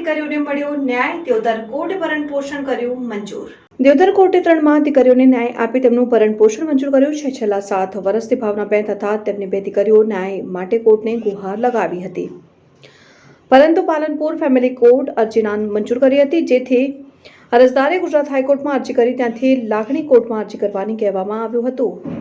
દીકરીઓને મળ્યો ન્યાય દેવધર કોર્ટે ભરણ પોષણ કર્યું મંજૂર. દેવધર કોર્ટે ત્રણમાં દીકરીઓને ન્યાય આપી તેમનું ભરણ પોષણ મંજૂર કર્યું છે. છેલ્લા સાત વર્ષથી ભાવનાબેન તથા તેમની બે દીકરીઓ ન્યાય માટે કોર્ટને ગુહાર લગાવી હતી. પરંતુ પાલનપુર ફેમિલી કોર્ટ અરજીના મંજૂર કરી હતી, જેથી અરજદારે ગુજરાત હાઈકોર્ટમાં અરજી કરી, ત્યાંથી લાગણી કોર્ટમાં અરજી કરવાની કહેવામાં આવ્યું હતું.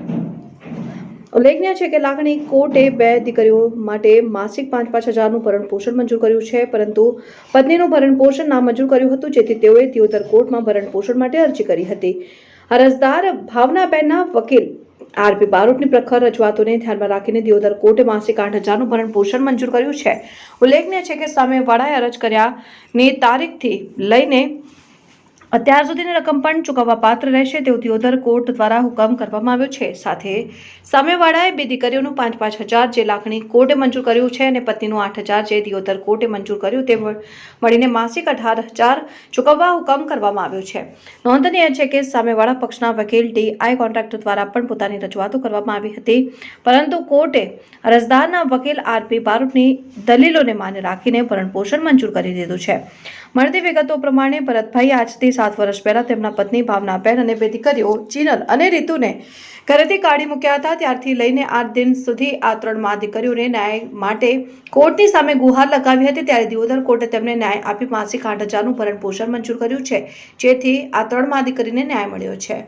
ઉલ્લેખનીય છે કે લાગણી કોર્ટે બે દીકરીઓ માટે માસિક પાંચ પાંચ હજારનું ભરણ પોષણ મંજૂર કર્યું છે, પરંતુ પત્નીનું ભરણ પોષણ નામંજૂર કર્યું હતું, જેથી તેઓએ દિયોદર કોર્ટમાં ભરણ પોષણ માટે અરજી કરી હતી. અરજદાર ભાવનાબેનના વકીલ આરપી બારોટની પ્રખર રજૂઆતોને ધ્યાનમાં રાખીને દિયોદર કોર્ટે માસિક આઠ હજારનું ભરણ પોષણ મંજૂર કર્યું છે. ઉલ્લેખનીય છે કે સામે સામેવાળાએ અરજ કર્યાની તારીખથી લઈને અત્યાર સુધીની રકમ પણ ચૂકવવા પાત્ર રહેશે તેવું દિયોદર કોર્ટ દ્વારા હુકમ કરવામાં આવ્યો છે. સાથે સામેવાળાએ બે દીકરીઓનું પાંચ પાંચ હજાર જે લાખણી કોર્ટે મંજૂર કર્યું છે અને પત્નીનું આઠ હજાર જે દિયોદર કોર્ટે મંજૂર કર્યું તે મળીને માસિક અઢાર હજાર ચૂકવવા હુકમ કરવામાં આવ્યો છે. નોંધનીય છે કે સામેવાળા પક્ષના વકીલ ડી આઈ કોન્ટ્રાક્ટર દ્વારા પણ પોતાની રજૂઆતો કરવામાં આવી હતી, પરંતુ કોર્ટે અરજદારના વકીલ આરપી બારોટની દલીલોને માન્ય રાખીને ભરણપોષણ મંજૂર કરી દીધું છે. મળતી વિગતો પ્રમાણે ભરતભાઈ આજથી સાત વર્ષ પહેલાં તેમના પત્ની ભાવનાબેન અને બે દીકરીઓ ચીનલ અને રીતુને ઘરેથી કાઢી મૂક્યા હતા. ત્યારથી લઈને આઠ દિન સુધી આ ત્રણ મા દીકરીઓને ન્યાય માટે કોર્ટની સામે ગુહાર લગાવી હતી. ત્યારે દિયોદર કોર્ટે તેમને ન્યાય આપી માસિક આઠ હજારનું ભરણ પોષણ મંજૂર કર્યું છે, જેથી આ ત્રણ મા દીકરીને ન્યાય મળ્યો છે.